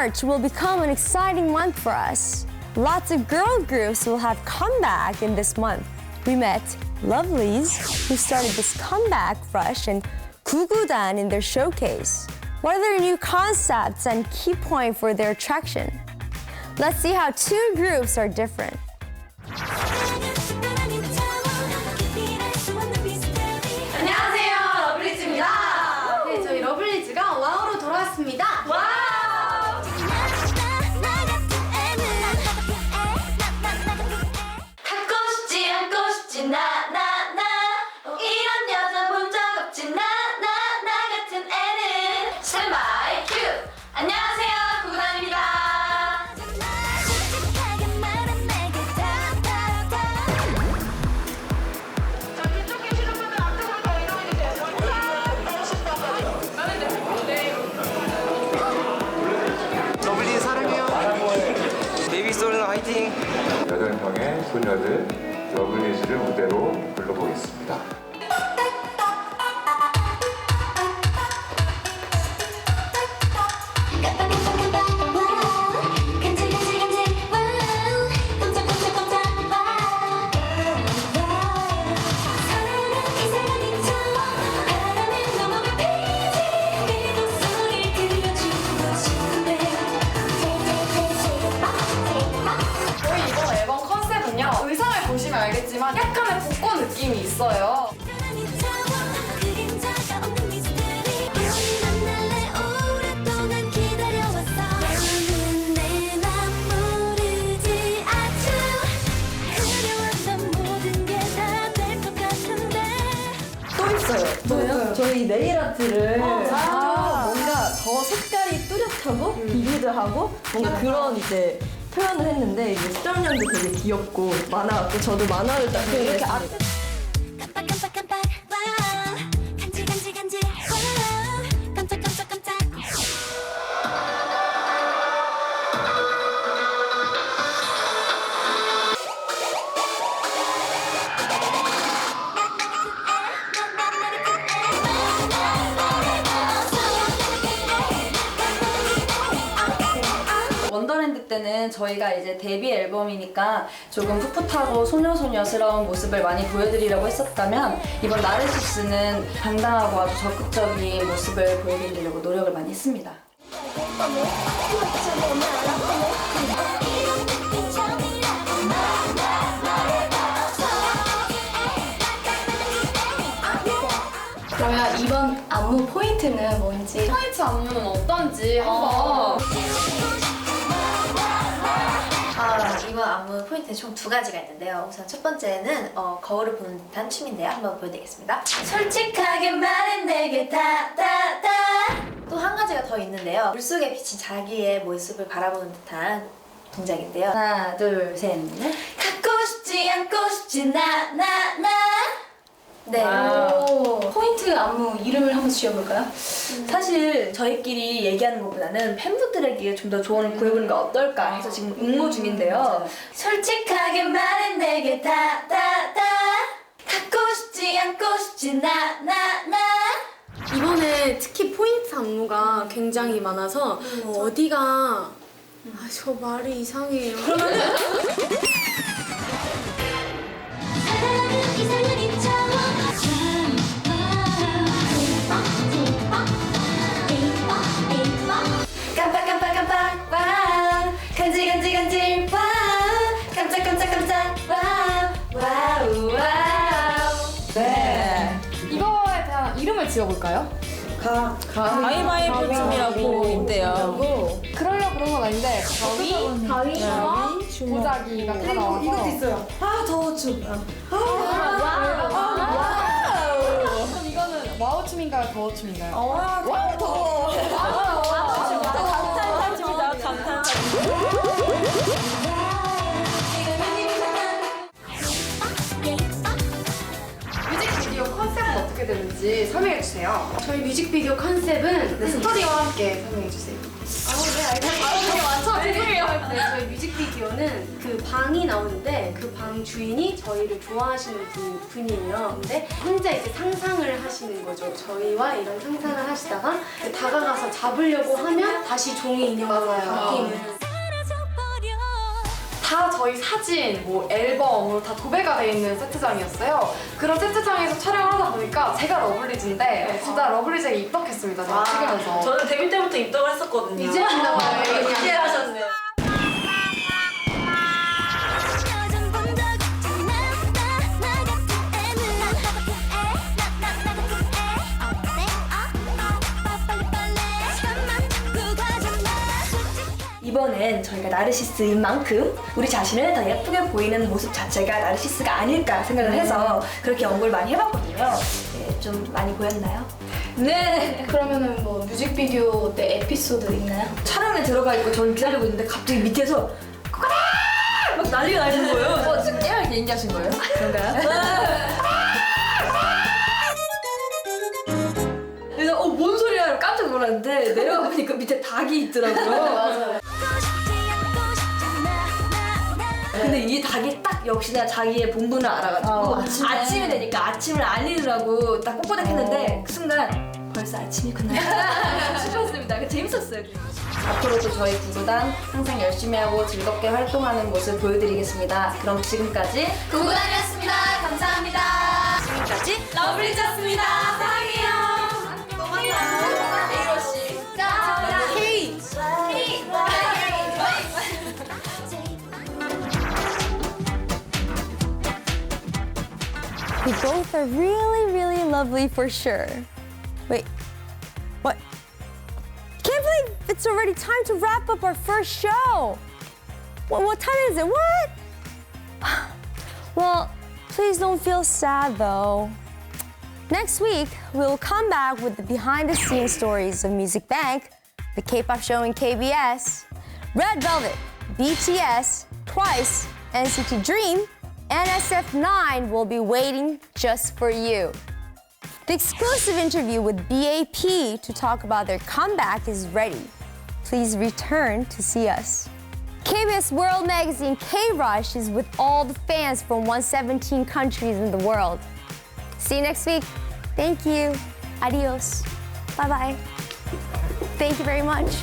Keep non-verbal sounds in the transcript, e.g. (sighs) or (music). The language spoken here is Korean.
March will become an exciting month for us. Lots of girl groups will have comeback in this month. We met Lovelies, who started this comeback rush, and Gugudan in their showcase. What are their new concepts and key point for their attraction? Let's see how two groups are different. 안녕하세요, 러블리즈입니다. 네, 저희 러블리즈가 와우로 돌아왔습니다. 스탠바이 큐! 안녕하세요, 구단입니다. 러블리 사랑해요. 베이비 소리는 화이팅. 여덟 명의 소녀들 러블리즈를 무대로 불러보겠습니다. 있어요. 뭐요? 저희 네일 아트를 뭔가 더 색깔이 뚜렷하고 비비드하고 뭔가 그런 이제 표현을 했는데 이제 수정량도 되게 귀엽고 많아갖고 저도 만화를 딱 이렇게 아트 저희가 이제 데뷔 앨범이니까 조금 풋풋하고 소녀소녀스러운 모습을 많이 보여드리려고 했었다면 이번 나르시스는 당당하고 아주 적극적인 모습을 보여드리려고 노력을 많이 했습니다. 그러면 이번 안무 포인트는 뭔지? 포인트 안무는 어떤지 한번. 아, 이번 안무 포인트는 총 두 가지가 있는데요. 우선 첫 번째는 어, 거울을 보는 듯한 춤인데요. 한번 보여드리겠습니다. 솔직하게 말해 내게 다, 다, 다. 또 한 가지가 더 있는데요. 물속에 비친 자기의 모습을 바라보는 듯한 동작인데요. 하나, 둘, 셋, 넷. 갖고 싶지 않고 싶지 나, 나, 나. 네. 오, 포인트 안무 이름을 한번 지어볼까요? 사실 저희끼리 얘기하는 것보다는 팬분들에게 좀 더 조언을 구해보는 게 어떨까 해서 지금 응모 중인데요. 솔직하게 말해 내게 다, 다, 다. 갖고 싶지 않고 싶지 나, 나, 나. 이번에 특히 포인트 안무가 굉장히 많아서 어, 어디가 아, 저 말이 이상해요. 깜빡깜빡깜 (laughs) 지어볼까요? 가위바위보 춤이라고 있대요. 그러려고 그런 건 아닌데 가위, 가위와 보자기가 다 나와서 이것도 있어요 아, 더워 춤. 그럼 이거는 와우 춤인가요? 더워 춤인가요? 와, 더워. 되는지 설명해주세요 저희 뮤직비디오 컨셉은 네, 스토리와 함께 설명해주세요 아, 네, 알겠습니다. 아, 되게 많죠? 죄송해요 네, 저희 뮤직비디오 아이디어는 그 방이 나오는데 그 방 주인이 저희를 좋아하시는 분, 분이에요. 근데 혼자 이제 상상을 하시는 거죠. 저희와 이런 상상을 하시다가 다가가서 잡으려고 하면 다시 종이 인형으로 바뀌는. 다 저희 사진, 뭐 앨범, 뭐다 도배가 돼 있는 세트장이었어요. 그런 세트장에서 촬영을 하다 보니까 제가 러블리즈인데 진짜 러블리즈에 입덕했습니다. 제가 찍으면서. 저는 데뷔 때부터 입덕을 했었거든요. 이제 입덕을 이제 하셨네요. 이번엔 저희가 나르시스인 만큼 우리 자신을 더 예쁘게 보이는 모습 자체가 나르시스가 아닐까 생각을 해서 그렇게 연구를 많이 해봤거든요. 네, 좀 많이 보였나요? 네. 그러면은 뭐 뮤직비디오 때 에피소드 있나요? 촬영에 들어가 있고 저는 기다리고 있는데 갑자기 밑에서 코코다! 막 난리가 나는 거예요. 어, 지금 깨알 얘기하신 거예요? 그런가요? 그래서 어, 뭔 소리야? 깜짝 놀랐는데 내려가 보니까 밑에 닭이 있더라고요. (laughs) 싶 근데 이 닭이 딱 역시나 자기의 본분을 알아가지고 아침에. 되니까 아침을 알리느라고 딱 꼿꼿했는데 그 순간 벌써 아침이구나 싶었습니다. (laughs) 그 재밌었어요. 앞으로도 저희 구구단 항상 열심히 하고 즐겁게 활동하는 모습 보여드리겠습니다. 그럼 지금까지 구구단이었습니다. 감사합니다. 지금까지 러블리즈였습니다. 사랑해요. You both are really, really lovely for sure. Wait, what? Can't believe it's already time to wrap up our first show. What, what time is it? What? (sighs) Well, please don't feel sad though. Next week, we'll come back with the behind the scenes stories of Music Bank, the K pop show in KBS, Red Velvet, BTS, Twice, NCT Dream, and SF9 will be waiting just for you. The exclusive interview with BAP to talk about their comeback is ready. Please return to see us. KBS World Magazine K Rush is with all the fans from 117 countries in the world. See you next week. Thank you. Adios. Bye bye. Thank you very much.